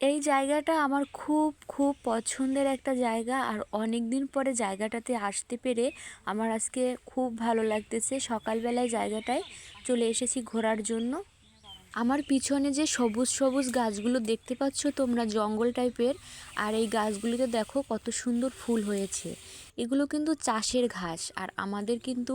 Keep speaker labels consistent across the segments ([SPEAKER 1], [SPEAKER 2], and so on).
[SPEAKER 1] এই জায়গাটা আমার খুব খুব পছন্দের একটা জায়গা। আর অনেক দিন পরে জায়গাটাতে আসতে পেরে আমার আজকে খুব ভালো লাগতেছে। সকালবেলায় জায়গাটায় চলে এসেছি ঘোরার জন্য। আমার পিছনে যে সবুজ সবুজ গাছগুলো দেখতে পাচ্ছ তোমরা, জঙ্গল টাইপের, আর এই গাছগুলোতে দেখো কত সুন্দর ফুল হয়েছে। এগুলো কিন্তু চাষের ঘাস, আর আমাদের কিন্তু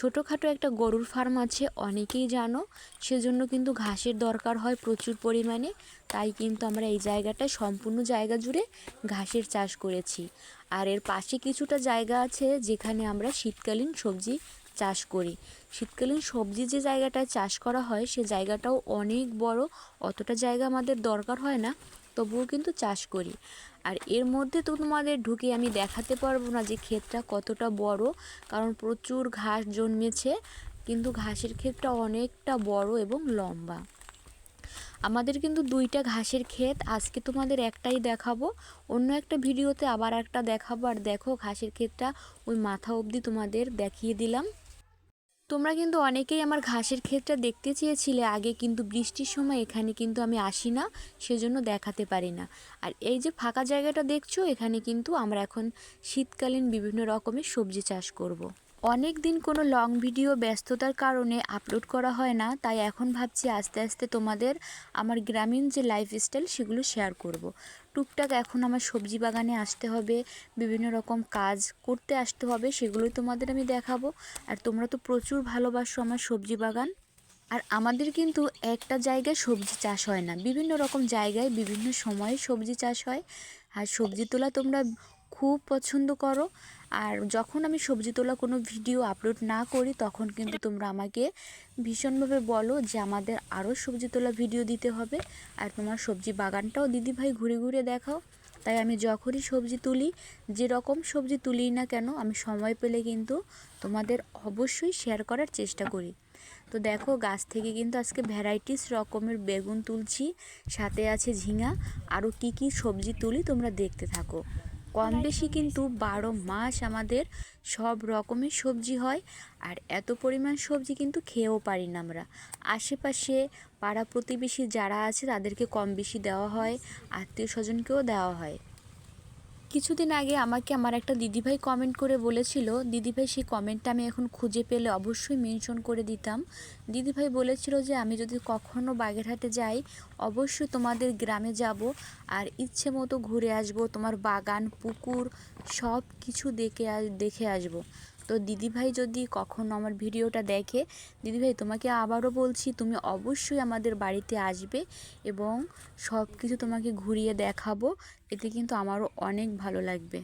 [SPEAKER 1] ছোটোখাটো একটা গরুর ফার্ম আছে, অনেকেই জানো, সেজন্য কিন্তু ঘাসের দরকার হয় প্রচুর পরিমাণে, তাই কিন্তু আমরা এই জায়গাটায় সম্পূর্ণ জায়গা জুড়ে ঘাসের চাষ করেছি। আর এর পাশে কিছুটা জায়গা আছে যেখানে আমরা শীতকালীন সবজি চাষ করি। শীতকালীন সবজি যে জায়গাটায় চাষ করা হয়, সে জায়গাটাও অনেক বড়, অতটা জায়গা আমাদের দরকার হয় না। তবুও কিন্তু চাষ করি। আর এর মধ্যে তো তোমাদের ঢুকে আমি দেখাতে পারব না যে ক্ষেতটা কতটা বড়, কারণ প্রচুর ঘাস জন্মেছে, কিন্তু ঘাসের ক্ষেতটা অনেকটা বড় এবং লম্বা। আমাদের কিন্তু দুইটা ঘাসের ক্ষেত, আজকে তোমাদের একটাই দেখাবো, অন্য একটা ভিডিওতে আবার একটা দেখাবো, আর দেখো ঘাসের ক্ষেতটা ওই মাথা অবধি তোমাদের দেখিয়ে দিলাম। তোমরা কিন্তু অনেকেই আমার ঘাসের ক্ষেতটা দেখতে চেয়েছিলে আগে, কিন্তু বৃষ্টির সময় এখানে কিন্তু আমি আসি না, সেজন্য দেখাতে পারি না আর এই যে ফাঁকা জায়গাটা দেখছ, এখানে কিন্তু আমরা এখন শীতকালীন বিভিন্ন রকমের সবজি চাষ করব। অনেক দিন কোনো লং ভিডিও ব্যস্ততার কারণে আপলোড করা হয় না, তাই এখন ভাবছি আস্তে আস্তে তোমাদের আমার গ্রামীণ যে লাইফস্টাইল সেগুলো শেয়ার করব। টুকটাক এখন আমার সবজি বাগানে আসতে হবে, বিভিন্ন রকম কাজ করতে আসতে হবে, সেগুলোই তোমাদের আমি দেখাবো। আর তোমরা তো প্রচুর ভালোবাসো আমার সবজি বাগান। আর আমাদের কিন্তু একটা জায়গায় সবজি চাষ হয় না, বিভিন্ন রকম জায়গায় বিভিন্ন সময়ে সবজি চাষ হয়। আর সবজি তোলা তোমরা খুব পছন্দ করো। আর যখন আমি সবজি তোলা কোনো ভিডিও আপলোড না করি, তখন কিন্তু তোমরা আমাকে ভীষণভাবে বলো যে আমাদের আরও সবজি তোলা ভিডিও দিতে হবে। আর তোমার সবজি বাগানটাও দিদিভাই ঘুরে ঘুরে দেখাও। তাই আমি যখনই সবজি তুলি, যেরকম সবজি তুলি না কেন, আমি সময় পেলে কিন্তু তোমাদের অবশ্যই শেয়ার করার চেষ্টা করি। তো দেখো, গাছ থেকে কিন্তু আজকে ভ্যারাইটিস রকমের বেগুন তুলছি, সাথে আছে ঝিঙা। আরও কি কি সবজি তুলি, তোমরা দেখতে থাকো। কম বেশি কিন্তু বারো মাস আমাদের সব রকমের সবজি হয়, আর এত পরিমাণ সবজি কিন্তু খেয়েও পারি না আমরা। আশেপাশে পাড়া প্রতিবেশী যারা আছে তাদেরকে কম বেশি দেওয়া হয়, আত্মীয় স্বজনকেও দেওয়া হয়। কিছুদিন আগে আমাকে আমার একটা দিদিভাই কমেন্ট করে বলেছিল, দিদিভাই, সেই কমেন্টটা আমি এখন খুঁজে পেলে অবশ্যই মেনশন করে দিতাম। দিদিভাই বলেছিল যে, আমি যদি কখনও বাগেরহাটে যাই, অবশ্যই তোমাদের গ্রামে যাব আর ইচ্ছে মতো ঘুরে আসব, তোমার বাগান, পুকুর সব কিছু দেখে দেখে আসব। তো দিদিভাই যদি কখনো আমার ভিডিওটা দেখে, দিদিভাই তোমাকে আবারও বলছি, তুমি অবশ্যই আমাদের বাড়িতে আসবে এবং সব কিছু তোমাকে ঘুরিয়ে দেখাবো, এতে কিন্তু আমারও অনেক ভালো লাগবে।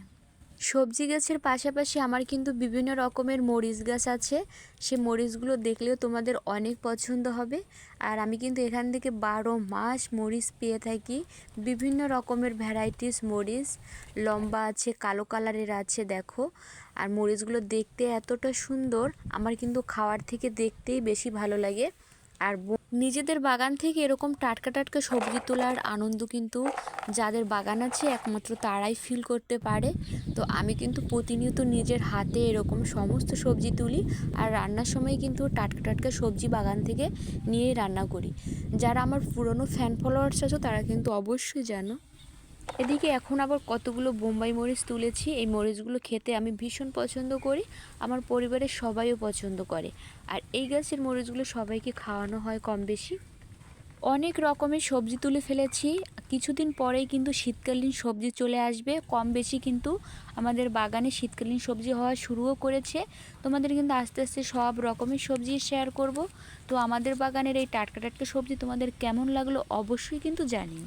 [SPEAKER 1] সবজি গাছের পাশাপাশি আমার কিন্তু বিভিন্ন রকমের মরিচ গাছ আছে। সে মরিচগুলো দেখলেও তোমাদের অনেক পছন্দ হবে। আর আমি কিন্তু এখান থেকে বারো মাস মরিচ পেয়ে থাকি। বিভিন্ন রকমের ভ্যারাইটিস মরিচ। লম্বা আছে, কালো কালারের আছে, দেখো। আর মরিচগুলো দেখতে এতটা সুন্দর, আমার কিন্তু খাওয়ার থেকে দেখতেই বেশি ভালো লাগে। আর নিজেদের বাগান থেকে এরকম টাটকা টাটকা সবজি তোলার আনন্দ কিন্তু যাদের বাগান আছে একমাত্র তারাই ফিল করতে পারে। তো আমি কিন্তু প্রতিনিয়ত নিজের হাতে এরকম সমস্ত সবজি তুলি আর রান্নার সময় কিন্তু টাটকা টাটকা সবজি বাগান থেকে নিয়েই রান্না করি। যারা আমার পুরনো ফ্যান ফলোয়ার্স আছে তারা কিন্তু অবশ্যই জানো। এদিকে এখন আবার কতগুলো বোম্বাই মরিচ তুলেছি, এই মরিচগুলো খেতে আমি ভীষণ পছন্দ করি, আমার পরিবারের সবাইও পছন্দ করে। আর এই গাছের মরিচগুলো সবাইকে খাওয়ানো হয় কম বেশি। অনেক রকমের সবজি তুলে ফেলেছি, কিছুদিন পরেই কিন্তু শীতকালীন সবজি চলে আসবে, কম বেশি কিন্তু আমাদের বাগানে শীতকালীন সবজি হওয়া শুরুও করেছে। তোমাদের কিন্তু আস্তে আস্তে সব রকমের সবজি শেয়ার করব। তো আমাদের বাগানের এই টাটকা টাটকা সবজি তোমাদের কেমন লাগল অবশ্যই কিন্তু জানিও।